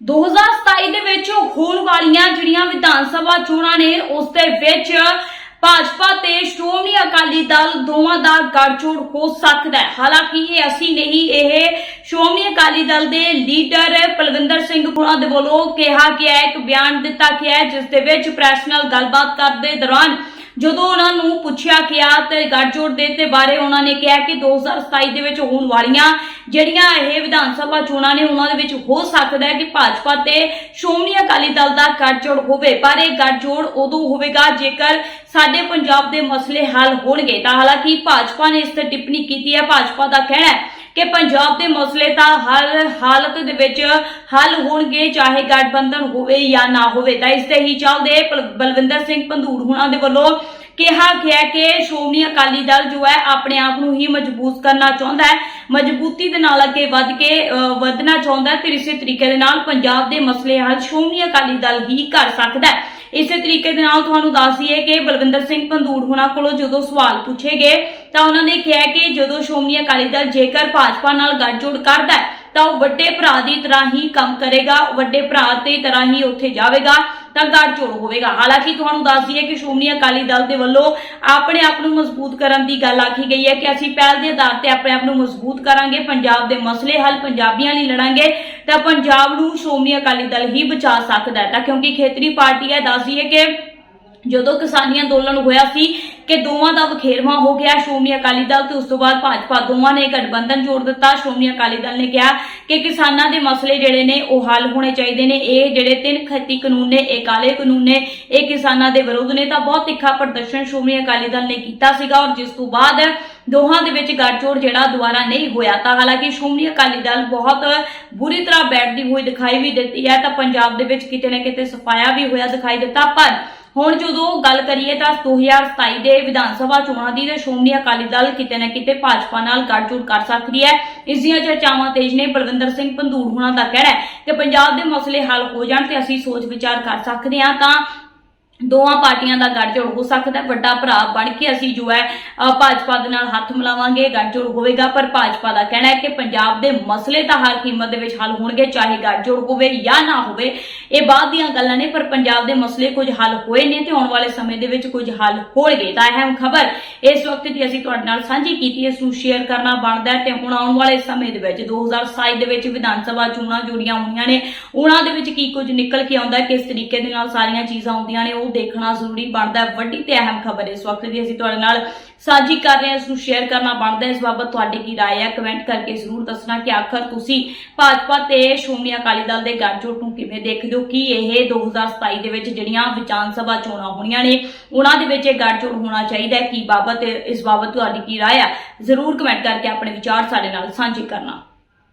2027 ਦੇ ਵਿੱਚ ਹੋਣ ਵਾਲੀਆਂ ਜਿਹੜੀਆਂ ਵਿਧਾਨ ਸਭਾ ਚੋਣਾਂ ਨੇ, ਉਸ ਦੇ ਵਿੱਚ ਭਾਜਪਾ ਤੇ ਸ਼੍ਰੋਮਣੀ ਅਕਾਲੀ ਦਲ ਦੋਵਾਂ ਦਾ ਗੱਠਜੋੜ ਹੋ ਸਕਦਾ ਹੈ। ਹਾਲਾਂਕਿ ਇਹ ਅਸੀਂ ਨਹੀਂ, ਇਹ ਸ਼੍ਰੋਮਣੀ ਅਕਾਲੀ ਦਲ ਦੇ ਲੀਡਰ ਪਲਵਿੰਦਰ ਸਿੰਘ ਹੁਣਾਂ ਦੇ ਵੱਲੋਂ ਕਿਹਾ ਗਿਆ ਇੱਕ ਬਿਆਨ ਦਿੱਤਾ ਗਿਆ ਹੈ, ਜਿਸ ਦੇ ਵਿੱਚ ਪ੍ਰੈਸ ਨਾਲ ਗੱਲਬਾਤ ਕਰਦੇ ਦੌਰਾਨ ਜਦੋਂ ਉਹਨਾਂ ਨੂੰ ਪੁੱਛਿਆ ਗਿਆ ਤੇ ਗੱਠਜੋੜ ਦੇ ਤੇ ਬਾਰੇ ਉਹਨਾਂ ਨੇ ਕਿਹਾ ਕਿ 2027 ਦੇ ਵਿੱਚ ਹੋਣ ਵਾਲੀਆਂ ਜਿਹੜੀਆਂ ਇਹ ਵਿਧਾਨ ਸਭਾ ਚੋਣਾਂ ਨੇ, ਉਹਨਾਂ ਦੇ ਵਿੱਚ ਹੋ ਸਕਦਾ ਹੈ ਕਿ ਭਾਜਪਾ ਤੇ ਸ਼੍ਰੋਮਣੀ ਅਕਾਲੀ ਦਲ ਦਾ ਗੱਠਜੋੜ ਹੋਵੇ, ਪਰ ਇਹ ਗੱਠਜੋੜ ਉਦੋਂ ਹੋਵੇਗਾ ਜੇਕਰ ਸਾਡੇ ਪੰਜਾਬ ਦੇ ਮਸਲੇ ਹੱਲ ਹੋਣਗੇ। ਤਾਂ ਹਾਲਾਂਕਿ ਭਾਜਪਾ ਨੇ ਇਸ ਤੇ ਟਿੱਪਣੀ ਕੀਤੀ ਹੈ। ਭਾਜਪਾ ਦਾ ਕਹਿਣਾ ਹੈ ਕਿ ਪੰਜਾਬ ਦੇ ਮਸਲੇ ਤਾਂ ਹਰ ਹਾਲਤ ਦੇ ਵਿੱਚ ਹੱਲ ਹੋਣਗੇ ਚਾਹੇ ਗਠਬੰਧਨ ਹੋਵੇ ਜਾਂ ਨਾ ਹੋਵੇ। ਤਾਂ ਇਸ ਤੇ ਹੀ ਚੱਲਦੇ ਪਲ- ਬਲਵਿੰਦਰ ਸਿੰਘ ਪੰਧੂੜ ਹੁਣਾਂ ਦੇ ਵੱਲੋਂ ਕਿਹਾ ਗਿਆ ਕਿ ਸ਼੍ਰੋਮਣੀ ਅਕਾਲੀ ਦਲ ਜੋ ਹੈ ਆਪਣੇ ਆਪ ਨੂੰ ਹੀ ਮਜ਼ਬੂਤ ਕਰਨਾ ਚਾਹੁੰਦਾ ਹੈ। ਮਜ਼ਬੂਤੀ ਦੇ ਨਾਲ ਅੱਗੇ ਵੱਧ ਕੇ ਅਹ, ਵਧਣਾ ਚਾਹੁੰਦਾ ਹੈ ਤੇ ਇਸੇ ਤਰੀਕੇ ਦੇ ਨਾਲ ਪੰਜਾਬ ਦੇ ਮਸਲੇ ਹੱਲ ਸ਼੍ਰੋਮਣੀ ਅਕਾਲੀ ਦਲ ਹੀ ਕਰ ਸਕਦਾ ਹੈ। ਇਸੇ ਤਰੀਕੇ ਦੇ ਨਾਲ ਤੁਹਾਨੂੰ ਦੱਸ ਦਈਏ ਕਿ ਬਲਵਿੰਦਰ ਸਿੰਘ ਪੰਧੂੜ ਹੁਣਾਂ ਕੋਲੋਂ ਜਦੋਂ ਸਵਾਲ ਪੁੱਛੇ ਗਏ, ਤਾਂ ਉਹਨਾਂ ਨੇ ਕਿਹਾ ਕਿ ਜਦੋਂ ਸ਼੍ਰੋਮਣੀ ਅਕਾਲੀ ਦਲ ਜੇਕਰ ਭਾਜਪਾ ਨਾਲ ਗੱਠਜੋੜ ਕਰਦਾ ਹੈ, ਤਾਂ ਉਹ ਵੱਡੇ ਭਰਾ ਦੀ ਤਰ੍ਹਾਂ ਹੀ ਕੰਮ ਕਰੇਗਾ, ਵੱਡੇ ਭਰਾ ਦੀ ਤਰ੍ਹਾਂ ਹੀ ਉੱਥੇ ਜਾਵੇਗਾ, ਤਾਂ ਗੱਠਜੋੜ ਹੋਵੇਗਾ। ਹਾਲਾਂਕਿ ਤੁਹਾਨੂੰ ਦੱਸ ਦਈਏ ਕਿ ਸ਼੍ਰੋਮਣੀ ਅਕਾਲੀ ਦਲ ਦੇ ਵੱਲੋਂ ਆਪਣੇ ਆਪ ਨੂੰ ਮਜ਼ਬੂਤ ਕਰਨ ਦੀ ਗੱਲ ਆਖੀ ਗਈ ਹੈ ਕਿ ਅਸੀਂ ਪਹਿਲ ਦੇ ਆਧਾਰ ਤੇ ਆਪਣੇ ਆਪ ਨੂੰ ਮਜ਼ਬੂਤ ਕਰਾਂਗੇ, ਪੰਜਾਬ ਦੇ ਮਸਲੇ ਹੱਲ ਪੰਜਾਬੀਆਂ ਲਈ ਲੜਾਂਗੇ ਤਾਂ ਪੰਜਾਬ ਨੂੰ ਸ਼੍ਰੋਮਣੀ ਅਕਾਲੀ ਦਲ ਹੀ ਬਚਾ ਸਕਦਾ ਹੈ। ਤਾਂ ਕਿਉਂਕਿ ਖੇਤਰੀ ਪਾਰਟੀ ਹੈ ਦੱਸਦੀ ਹੈ ਕਿ ਜਦੋਂ ਕਿਸਾਨੀ ਅੰਦੋਲਨ ਹੋਇਆ ਸੀ ਕਿ ਦੋਵਾਂ ਦਾ ਵਖੇਰਵਾ ਹੋ ਗਿਆ ਸ਼੍ਰੋਮਣੀ ਅਕਾਲੀ ਦਲ ਤੇ ਉਸ ਤੋਂ ਬਾਅਦ ਭਾਜਪਾ ਦੋਵਾਂ ਨੇ ਗਠਬੰਧਨ ਜੋੜ ਦਿੱਤਾ। ਸ਼੍ਰੋਮਣੀ ਅਕਾਲੀ ਦਲ ਨੇ ਕਿਹਾ ਕਿ ਕਿਸਾਨਾਂ ਦੇ ਮਸਲੇ ਜਿਹੜੇ ਨੇ ਉਹ ਹੱਲ ਹੋਣੇ ਚਾਹੀਦੇ ਨੇ। ਇਹ ਜਿਹੜੇ ਤਿੰਨ ਖੇਤੀ ਕਾਨੂੰਨ ਨੇ, ਇਹ ਕਾਲੇ ਕਾਨੂੰਨ ਨੇ, ਇਹ ਕਿਸਾਨਾਂ ਦੇ ਵਿਰੋਧ ਨੇ। ਤਾਂ ਬਹੁਤ ਤਿੱਖਾ ਪ੍ਰਦਰਸ਼ਨ ਸ਼੍ਰੋਮਣੀ ਅਕਾਲੀ ਦਲ ਨੇ ਕੀਤਾ ਸੀਗਾ ਔਰ ਜਿਸ ਤੋਂ ਬਾਅਦ ਦੋਹਾਂ ਦੇ ਵਿੱਚ ਗੱਠਜੋੜ ਜਿਹੜਾ ਦੁਬਾਰਾ ਨਹੀਂ ਹੋਇਆ। ਤਾਂ ਹਾਲਾਂਕਿ ਸ਼੍ਰੋਮਣੀ ਅਕਾਲੀ ਦਲ ਬਹੁਤ ਬੁਰੀ ਤਰ੍ਹਾਂ ਬੈਠਦੀ ਹੋਈ ਦਿਖਾਈ ਵੀ ਦਿੱਤੀ ਹੈ। ਤਾਂ ਪੰਜਾਬ ਦੇ ਵਿੱਚ ਕਿਤੇ ਨਾ ਕਿਤੇ ਸਫਾਇਆ ਵੀ ਹੋਇਆ ਦਿਖਾਈ ਦਿੱਤਾ। ਪਰ ਹੁਣ ਜਦੋਂ ਗੱਲ ਕਰੀਏ ਤਾਂ 2027 ਦੇ ਵਿਧਾਨ ਸਭਾ ਚੋਣਾਂ ਦੀ ਤੇ ਸ਼੍ਰੋਮਣੀ ਅਕਾਲੀ ਦਲ ਕਿਤੇ ਨਾ ਕਿਤੇ ਭਾਜਪਾ ਨਾਲ ਗੱਠਜੋੜ ਕਰ ਸਕਦੀ ਹੈ। ਇਸ ਦੀਆਂ ਚਰਚਾਵਾਂ ਤੇਜ ਨੇ। ਬਲਵਿੰਦਰ ਸਿੰਘ ਪੰਧੂੜ ਹੁਣਾਂ ਦਾ ਕਹਿਣਾ ਹੈ ਕਿ ਪੰਜਾਬ ਦੇ ਮਸਲੇ ਹੱਲ ਹੋ ਜਾਣ ਤੇ ਅਸੀਂ ਸੋਚ ਵਿਚਾਰ ਕਰ ਸਕਦੇ ਹਾਂ। ਤਾਂ ਦੋਵਾਂ ਪਾਰਟੀਆਂ ਦਾ ਗੱਠਜੋੜ ਹੋ ਸਕਦਾ ਹੈ। ਵੱਡਾ ਭਰਾ ਬਣ ਕੇ ਅਸੀਂ ਜੋ ਹੈ ਭਾਜਪਾ ਦੇ ਨਾਲ ਹੱਥ ਮਿਲਾਵਾਂਗੇ, ਗੱਠਜੋੜ ਹੋਵੇਗਾ, ਪਰ ਭਾਜਪਾ ਦਾ ਕਹਿਣਾ ਹੈ ਕਿ ਪੰਜਾਬ ਦੇ ਮਸਲੇ ਤਾਂ ਹਰ ਕੀਮਤ ਦੇ ਵਿੱਚ ਹੱਲ ਹੋਣਗੇ, ਚਾਹੇ ਗੱਠਜੋੜ ਹੋਵੇ ਜਾਂ ਨਾ ਹੋਵੇ। ਇਹ ਬਾਅਦ ਦੀਆਂ ਗੱਲਾਂ ਨੇ, ਪਰ ਪੰਜਾਬ ਦੇ ਮਸਲੇ ਕੁਝ ਹੱਲ ਹੋਏ ਨੇ ਤੇ ਆਉਣ ਵਾਲੇ ਸਮੇਂ ਦੇ ਵਿੱਚ ਕੁਝ ਹੱਲ ਹੋਣਗੇ। ਤਾਂ ਅਹਿਮ ਖਬਰ ਇਸ ਵਕਤ ਦੀ ਅਸੀਂ ਤੁਹਾਡੇ ਨਾਲ ਸਾਂਝੀ ਕੀਤੀ, ਇਸ ਨੂੰ ਸ਼ੇਅਰ ਕਰਨਾ ਬਣਦਾ ਹੈ ਤੇ ਹੁਣ ਆਉਣ ਵਾਲੇ ਸਮੇਂ ਦੇ ਵਿੱਚ 2027 ਦੇ ਵਿੱਚ ਵਿਧਾਨ ਸਭਾ ਚੋਣਾਂ ਜੁੜੀਆਂ ਹੋਈਆਂ ਨੇ। ਉਹਨਾਂ ਦੇ ਵਿੱਚ ਕੀ ਕੁਝ ਨਿਕਲ ਕੇ ਆਉਂਦਾ ਕਿਸ ਤਰੀਕੇ ਦੇ ਨਾਲ ਸਾਰੀਆਂ ਚੀਜ਼ਾਂ ਆਉਂਦੀਆਂ ਨੇ ਉਹ ਦੇਖਣਾ ਜ਼ਰੂਰੀ ਬਣਦਾ ਹੈ ਵੱਡੀ ਤੇ ਅਹਿਮ ਖਬਰ ਇਸ ਵਕਤ ਦੀ ਅਸੀਂ ਤੁਹਾਡੇ ਨਾਲ ਸਾਂਝੀ ਕਰ ਰਹੇ ਹਾਂ ਇਸ ਨੂੰ ਸ਼ੇਅਰ ਕਰਨਾ ਬਣਦਾ ਹੈ ਇਸ ਬਾਬਤ ਤੁਹਾਡੀ ਕੀ رائے ਹੈ ਕਮੈਂਟ ਕਰਕੇ ਜ਼ਰੂਰ ਦੱਸਣਾ ਕਿ ਆਖਰ ਤੁਸੀਂ ਭਾਜਪਾ ਤੇ ਸ਼੍ਰੋਮਣੀ ਅਕਾਲੀ ਦਲ ਦੇ ਗੱਠਜੋੜ ਨੂੰ ਕਿਵੇਂ ਦੇਖਦੇ ਹੋ ਕਿ ਇਹ 2027 ਦੇ ਵਿੱਚ ਜਿਹੜੀਆਂ ਵਿਧਾਨ ਸਭਾ ਚੋਣਾਂ ਹੋਣੀਆਂ ਨੇ ਉਹਨਾਂ ਦੇ ਵਿੱਚ ਇਹ ਗੱਠਜੋੜ ਹੋਣਾ ਚਾਹੀਦਾ ਹੈ ਕੀ ਬਾਬਤ ਇਸ ਬਾਬਤ ਤੁਹਾਡੀ ਕੀ رائے ਹੈ ਜ਼ਰੂਰ ਕਮੈਂਟ ਕਰਕੇ ਆਪਣੇ ਵਿਚਾਰ ਸਾਡੇ ਨਾਲ ਸਾਂਝੇ ਕਰਨਾ